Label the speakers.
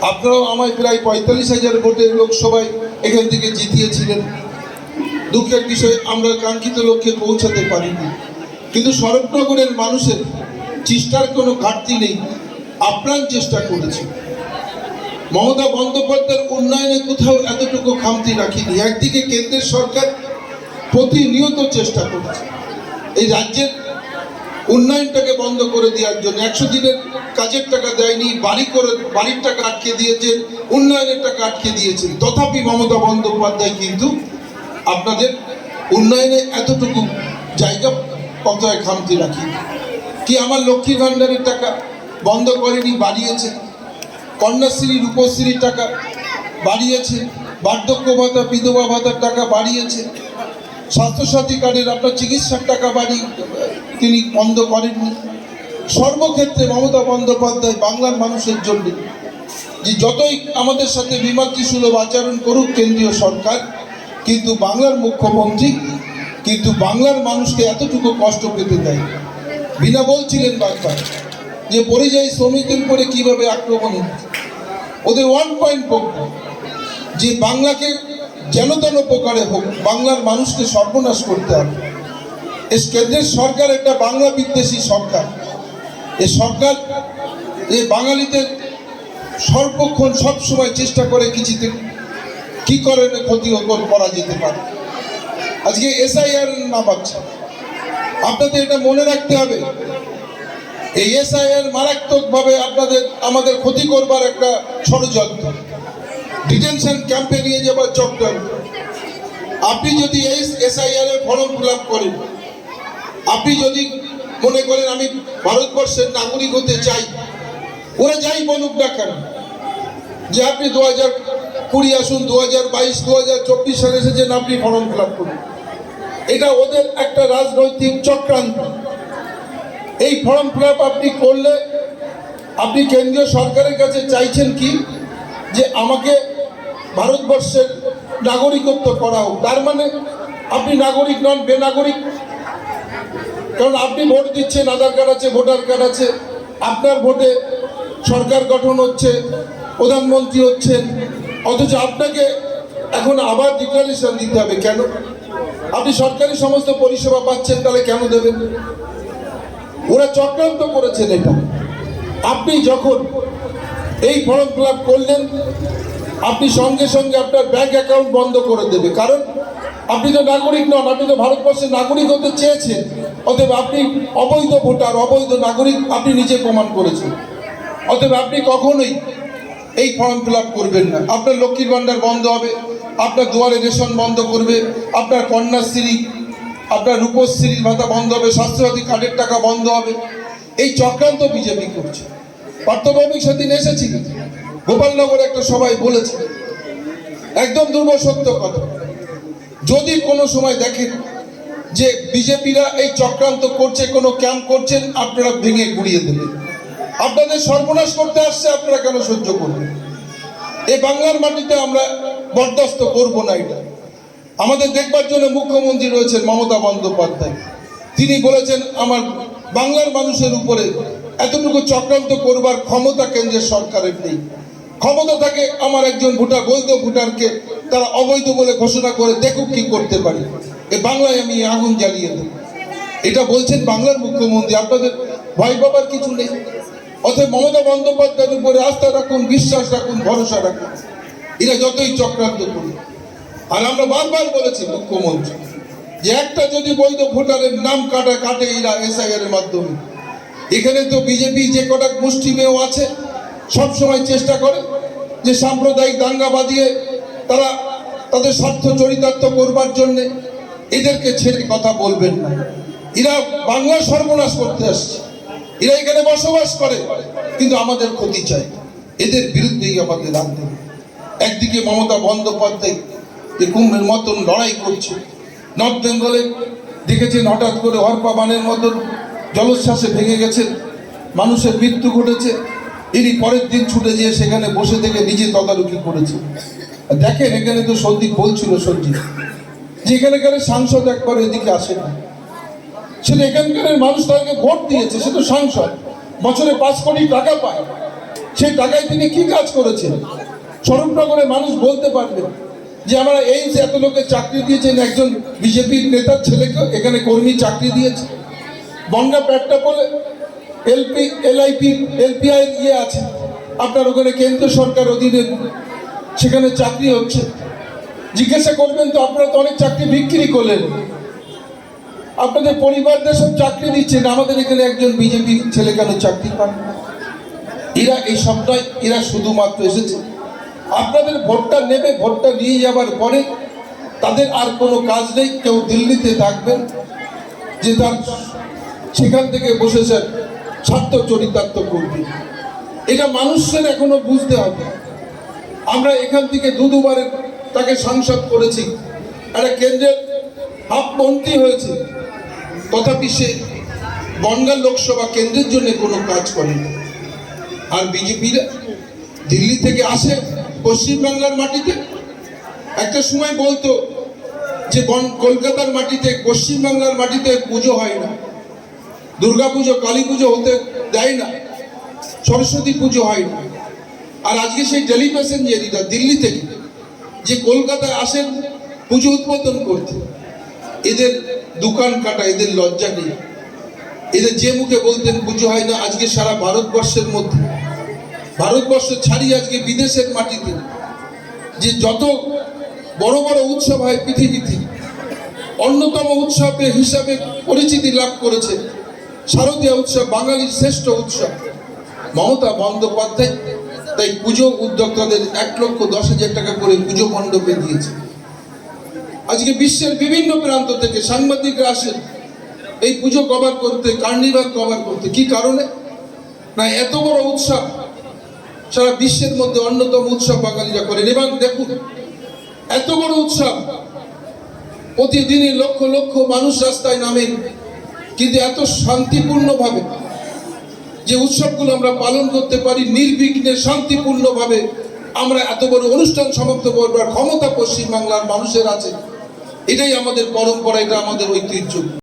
Speaker 1: আপনারাও আমায় প্রায় পঁয়তাল্লিশ হাজার ভোটের লোকসভায় এখান থেকে জিতিয়েছিলেন। দুঃখের বিষয়, আমরা কাঙ্ক্ষিত লক্ষ্যে পৌঁছাতে পারিনি। কিন্তু শরৎনগরের মানুষের চেষ্টার কোনো ঘাটতি নেই। আপ্রাণ চেষ্টা করেছে। মমতা বন্দ্যোপাধ্যায়ের উন্নয়নে কোথাও এতটুকু খামতি রাখিনি। একদিকে কেন্দ্রের সরকার প্রতিনিয়ত চেষ্টা করেছে। এই রাজ্যের উন্নয়নটাকে বন্ধ করে দেওয়ার জন্য, একশো দিনের কাজের টাকা দেয়নি, বাড়ি করে বাড়ির টাকা আটকে দিয়েছেন, উন্নয়নের টাকা আটকে দিয়েছেন। তথাপি মমতা বন্দ্যোপাধ্যায় কিন্তু আপনাদের উন্নয়নে এতটুকু জায়গা কথায় খামতি রাখি কি আমার লক্ষ্মী ভাণ্ডারের টাকা বন্ধ করেনি, বাড়িয়েছে? কন্যাশ্রী, রূপশ্রীর টাকা বাড়িয়েছে? বার্ধক্য ভাতা, বিধবা ভাতার টাকা বাড়িয়েছে? স্বাস্থ্যসাথী কার্ডের আপনার চিকিৎসার টাকা বাড়ি তিনি বন্ধ করেননি। সর্বক্ষেত্রে মমতা বন্দ্যোপাধ্যায় বাংলার মানুষের জন্য যে যতই আমাদের সাথে বিমাতৃসুলভ আচরণ করুক কেন্দ্রীয় সরকার, কিন্তু বাংলার মুখ্যমন্ত্রী, কিন্তু বাংলার মানুষকে এতটুকু কষ্ট পেতে দেয়। বিনা বলছিলেন বারবার যে পরিযায়ী শ্রমিকদের উপরে কীভাবে আক্রমণ হচ্ছে ওদের ওয়ান পয়েন্ট বক্তব্য যে বাংলাকে যেন তেন প্রকারে হোক, বাংলার মানুষকে সর্বনাশ করতে হবে। এস কেন্দ্রের সরকার একটা বাংলা বিদ্বেষী সরকার। এ সরকার এ বাঙালিদের সর্বক্ষণ সবসময় চেষ্টা করে কিছুতে কি করে ক্ষতি করা যেতে পারে। আজকে এসআইআর না পাচ্ছে আপনাদের এটা মনে রাখতে হবে। এই এসআইআর মারাত্মকভাবে আপনাদের, আমাদের ক্ষতি করবার একটা ষড়যন্ত্র। ডিটেনশন ক্যাম্পে নিয়ে যাবার চক্রান্ত। আপনি যদি এই এসআইআর এর ফর্ম ফিল করেন, আপনি যদি মনে করেন আমি ভারতবর্ষের নাগরিক হতে চাই। ওরা যাই বলুক না কেন, যে আপনি দু হাজার কুড়ি আসুন দু হাজার বাইশ দু হাজার চব্বিশ সালে এসেছেন, আপনি ফর্ম ফিল আপ করুন। এটা ওদের একটা রাজনৈতিক চক্রান্ত। এই ফর্ম ফিল আপ আপনি করলে আপনি কেন্দ্রীয় সরকারের কাছে চাইছেন কি? যে আমাকে ভারতবর্ষের নাগরিকত্ব করা হোক তার মানে আপনি নাগরিক নন, বেনাগরিক কারণ আপনি ভোট দিচ্ছেন, আধার কার্ড আছে, ভোটার কার্ড আছে, আপনার ভোটে সরকার গঠন হচ্ছে, প্রধানমন্ত্রী হচ্ছেন, অথচ আপনাকে এখন আবার ডিক্লারেশন দিতে হবে কেন? আপনি সরকারি সমস্ত পরিষেবা পাচ্ছেন, তাহলে কেন দেবেন? ওরা চক্রান্ত করেছেন এটা। আপনি যখন এই ফর্ম ফিল করলেন, আপনি সঙ্গে সঙ্গে আপনার ব্যাংক অ্যাকাউন্ট বন্ধ করে দেবে। কারণ আপনি তো নাগরিক নন, আপনি তো ভারতবর্ষের নাগরিক হতে চেয়েছেন। অতএব আপনি অবৈধ ভোটার, অবৈধ নাগরিক আপনি নিজে প্রমাণ করেছেন। অতএব আপনি কখনোই এই ফর্ম ফিল করবেন না। আপনার লক্ষ্মীর ভাণ্ডার বন্ধ হবে, আপনার দুয়ারে রেশন বন্ধ করবে, আপনার কন্যাশ্রী আপনার রূপশ্রীর ভাতা বন্ধ হবে, স্বাস্থ্যসাথী কার্ডের টাকা বন্ধ হবে। এই চক্রান্ত বিজেপি করছে। পার্থভৌমিক সেদিন এসেছিল গোপালনগরে একটা সবাই বলেছে, একদম দুর্ব সত্য কথা। যদি কোনো সময় দেখেন যে বিজেপিরা এই চক্রান্ত করছে, কোনো ক্যাম্প করছেন, আপনারা ভেঙে গুড়িয়ে দেবেন। আপনাদের সর্বনাশ করতে আসছে, আপনারা কেন সহ্য করবেন? এই বাংলার মাটিতে আমরা বরদাস্ত করব না এটা। আমাদের দেখবার জন্য মুখ্যমন্ত্রী রয়েছেন মমতা বন্দ্যোপাধ্যায়। তিনি বলেছেন, আমার বাংলার মানুষের উপরে এতটুকু চক্রান্ত করবার ক্ষমতা কেন্দ্রের সরকারের নেই। ক্ষমতা থাকে আমার একজন ভোটার, বৈধ ভোটারকে তারা অবৈধ বলে ঘোষণা করে, দেখুক কি করতে পারি। এ বাংলায় আমি আগুন জ্বালিয়ে দেব। এটা বলছেন বাংলার মুখ্যমন্ত্রী। আপনাদের ভয় পাবার কিছু নেই। অতএব মমতা বন্দ্যোপাধ্যায়ের উপরে আস্থা রাখুন, বিশ্বাস রাখুন, ভরসা রাখুন। এরা যতই চক্রান্ত করুন আর আমরা বারবার বলেছি মুখ্যমন্ত্রী, যে একটা যদি বৈধ ভোটারের নাম কাটা কাটে এরা এসআইআর এর মাধ্যমে। এখানে তো বিজেপি যে কটা মুষ্টিমেয় আছে, সব সময় চেষ্টা করে যে সাম্প্রদায়িক দাঙ্গা বাঁধিয়ে তারা তাদের স্বার্থ চরিতার্থ করবার জন্যে এদেরকে ছেড়ে কথা বলবেন না। এরা বাংলা সর্বনাশ করতে আসছে। এরা এখানে বসবাস করে, কিন্তু আমাদের ক্ষতি চায় এদের বিরুদ্ধেই আমাদের হবে। একদিকে মমতা বন্দ্যোপাধ্যায় যে কুম্ভের মতন লড়াই করছে। নর্থ বেঙ্গলে দেখেছেন হঠাৎ করে অর্পা বানের মতন জলোচ্ছ্বাসে ভেঙে গেছেন। মানুষের মৃত্যু ঘটেছে। ইনি পরের দিন ছুটে যেয়ে সেখানে বসে থেকে নিজে তদারকি করেছে দেখেন, এখানে তো সন্দীপ বলছিল সঞ্জিত এখানকার সাংসদ একবার এদিকে আসে না। সেটা এখানকার মানুষ তাকে ভোট দিয়েছে, সে তো সাংসদ। বছরে পাঁচ কোটি টাকা পায়। সেই টাকায় তিনি কি কাজ করেছেন? স্বরূপনগরে মানুষ বলতে পারবে যে, আমরা এই যে এত লোকের চাকরি দিয়েছেন, একজন বিজেপির নেতার ছেলেকে এখানে কর্মী চাকরি দিয়েছে। বনগা পেট্টাপোলে এলপি, এলআইপি এলপিআই ইয়ে আছে। আপনার ওখানে কেন্দ্র সরকার অধীনে সেখানে চাকরি হচ্ছে। জিজ্ঞাসা করবেন তো আপনারা তো অনেক চাকরি বিক্রি করলেন। আপনাদের পরিবারদের সব চাকরি দিচ্ছেন আমাদের এখানে একজন বিজেপি ছেলে কেন চাকরি পান? এরা এই সবটাই, এরা শুধুমাত্র এসেছে। আপনাদের ভোটটা নেবে, ভোটটা নিয়ে যাবার পরে তাদের আর কোনো কাজ নেই, কেউ দিল্লিতে থাকবেন, যে তার সেখান থেকে বসেছেন স্বার্থ চরিতার্থ করবে। এটা মানুষের এখনও বুঝতে হবে। আমরা এখান থেকে দু দুবারে তাকে সাংসদ করেছি। একটা কেন্দ্রের হাফ হয়েছে। তথাপি সে বনগাঁ লোকসভা কেন্দ্রের জন্য কোনো কাজ করেনি। আর বিজেপিরা দিল্লি থেকে আসে পশ্চিমবাংলার মাটিতে। একটা সময় বলতো যে বন কলকাতার মাটিতে, পশ্চিমবাংলার মাটিতে পুজো হয় না। দুর্গা পুজো, কালী পুজো হতে দেয় না। সরস্বতী পুজো হয় না। আর আজকে সেই ডেলি প্যাসেঞ্জারিরা দিল্লি থেকে যে কলকাতায় আসেন, পুজো উদ্বোধন করতে এদের দোকান কাটা, এদের লজ্জা নেই। এদের যে মুখে বলতেন পুজো হয় না, আজকে সারা ভারতবর্ষের মধ্যে। ভারতবর্ষ ছাড়িয়ে আজকে বিদেশের মাটিতে। যে যত বড় বড় উৎসব হয় পৃথিবীতে, অন্যতম উৎসবের হিসাবে পরিচিতি লাভ করেছে শারদীয় উৎসব, বাঙালির শ্রেষ্ঠ উৎসব। মমতা বন্দ্যোপাধ্যায় তাই পুজো উদ্যোক্তাদের এক লক্ষ দশ হাজার টাকা করে পুজো মণ্ডপে দিয়েছে। আজকে বিশ্বের বিভিন্ন প্রান্ত থেকে সাংবাদিকরা আসেন এই পুজো কভার করতে, কার্নিভাল কভার করতে। কি কারণে? না, এত বড় উৎসব, সারা বিশ্বের মধ্যে অন্যতম উৎসব বাঙালিরা করেন। এবং দেখুন, এত বড় উৎসব প্রতিদিনই লক্ষ লক্ষ মানুষ রাস্তায় নামেন, কিন্তু এত শান্তিপূর্ণভাবে যে উৎসবগুলো আমরা পালন করতে পারি নির্বিঘ্নে, শান্তিপূর্ণভাবে আমরা এত বড় অনুষ্ঠান সমাপ্ত করবার ক্ষমতা পশ্চিমবাংলার মানুষের আছে। এটাই আমাদের পরম্পরা, এটা আমাদের ঐতিহ্য।